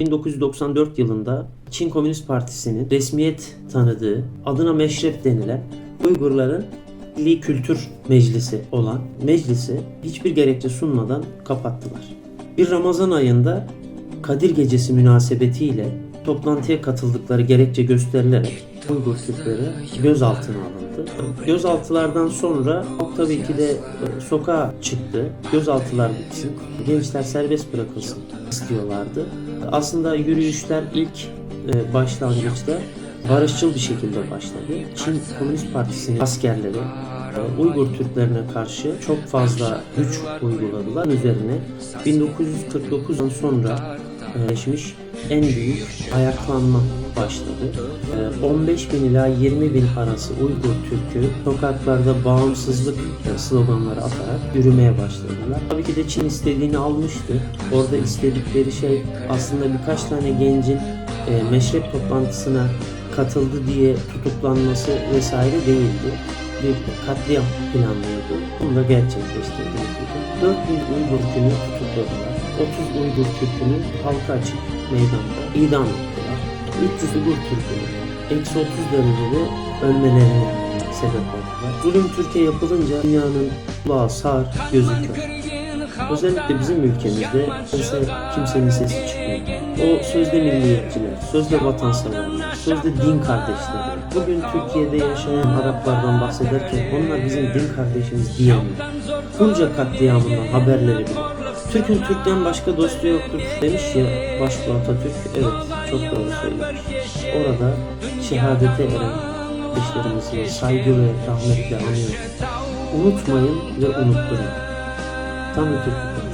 1994 yılında Çin Komünist Partisi'nin resmiyet tanıdığı adına meşrep denilen Uygurların Milli Kültür Meclisi olan meclisi hiçbir gerekçe sunmadan kapattılar. Bir Ramazan ayında Kadir Gecesi münasebetiyle toplantıya katıldıkları gerekçe gösterilerek Türkleri gözaltına alındı. Gözaltılardan sonra tabii ki de e, sokağa çıktı. Gözaltılar bitsin, gençler serbest bırakılsın istiyorlardı. Aslında yürüyüşler ilk e, başlangıçta barışçıl bir şekilde başladı. Çin Komünist Partisi'nin askerleri e, Uygur Türklerine karşı çok fazla güç uyguladılar. Üzerine 1949'dan sonra gelişmiş en büyük ayaklanma başladı. Ee, 15 bin ila 20 bin arası Uygur Türk'ü sokaklarda bağımsızlık e, sloganları atarak yürümeye başladılar. Tabii ki de Çin istediğini almıştı. Orada istedikleri şey aslında birkaç tane gencin e, meşrep toplantısına katıldı diye tutuklanması vesaire değildi. Bir katliam planlıyordu. Bunu da gerçekleştirdi. 4 bin Uygur Türk'ünü tutukladılar. 30 Uygur Türk'ünü halka açık meydanda idam ettiler. 300 Uygur Türk'ünü eksi 30 derecede ölmelerine sebep oldular. Zulüm Türkiye yapılınca dünyanın kulağı sağır, gözü kör. Özellikle bizim ülkemizde kimse, kimsenin sesi çıkmıyor. O sözde milliyetçiler, sözde vatanseverler, sözde din kardeşleri. Bugün Türkiye'de yaşayan Araplardan bahsederken onlar bizim din kardeşimiz diyemiyor. Bunca katliamından haberleri bile. Türk'ün Türk'ten başka dostu yoktur demiş ya Başbuğ Atatürk. Evet çok doğru söylemiş. Orada şehadete eren kardeşlerimizi saygı ve rahmetle anıyor. Unutmayın ve unutturun. Tanrı Türk